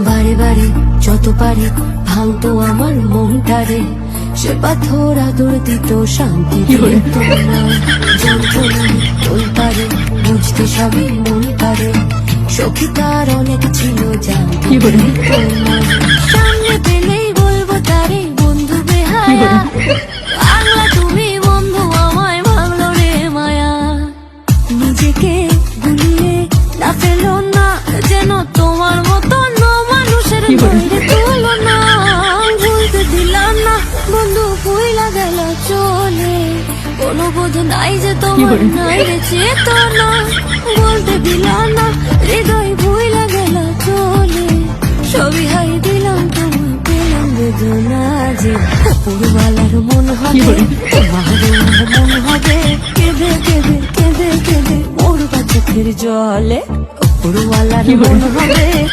বারে বারে যত পারে ভাঙতো আমার মনটারে। সে পাথর আদর দিত শান্তি পারে বুঝতে সবই মন পারে। সখী তার অনেক ছিল জানতে? সামনে পেলেই বলব তারে বন্ধু বেহায়া। কোনো বোধ নাই যে তোমার? নাই রে চেতনা। বলতে দিলাম না হৃদয় ভুইলা গেল চলে। সবই হাই দিলাম তোমার পেলাম বেদনা যে। পুরবালার মন হবে বলে? তোমার মন হবে। কেঁদে কেঁদে কেঁদে কেঁদে। মোর চোখের জলে পুরবালার মন হবে।